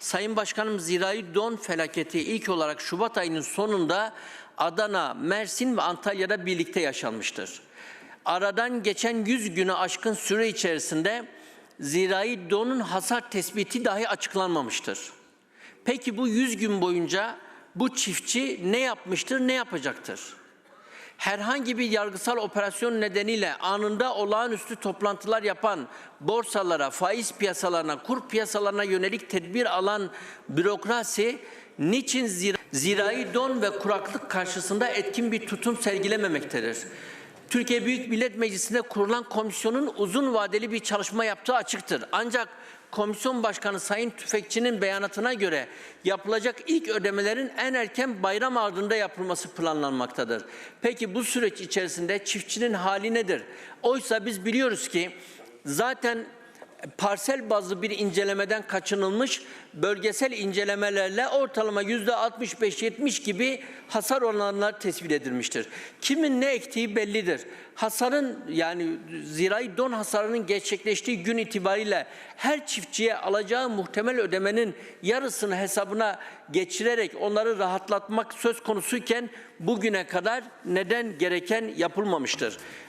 Sayın Başkanım zirai don felaketi ilk olarak Şubat ayının sonunda Adana, Mersin ve Antalya'da birlikte yaşanmıştır. Aradan geçen 100 günü aşkın süre içerisinde zirai donun hasar tespiti dahi açıklanmamıştır. Peki bu 100 gün boyunca bu çiftçi ne yapmıştır, ne yapacaktır? Herhangi bir yargısal operasyon nedeniyle anında olağanüstü toplantılar yapan borsalara, faiz piyasalarına, kur piyasalarına yönelik tedbir alan bürokrasi niçin zira, zirai don ve kuraklık karşısında etkin bir tutum sergilememektedir? Türkiye Büyük Millet Meclisi'nde kurulan komisyonun uzun vadeli bir çalışma yaptığı açıktır. Ancak Komisyon Başkanı Sayın Tüfekçi'nin beyanatına göre yapılacak ilk ödemelerin en erken bayram ardında yapılması planlanmaktadır. Peki bu süreç içerisinde çiftçinin hali nedir? Oysa biz biliyoruz ki zaten parsel bazlı bir incelemeden kaçınılmış bölgesel incelemelerle ortalama yüzde 65-70 gibi hasar oranları tespit edilmiştir. Kimin ne ektiği bellidir. Hasarın yani zirai don hasarının gerçekleştiği gün itibariyle her çiftçiye alacağı muhtemel ödemenin yarısını hesabına geçirerek onları rahatlatmak söz konusuyken bugüne kadar neden gereken yapılmamıştır?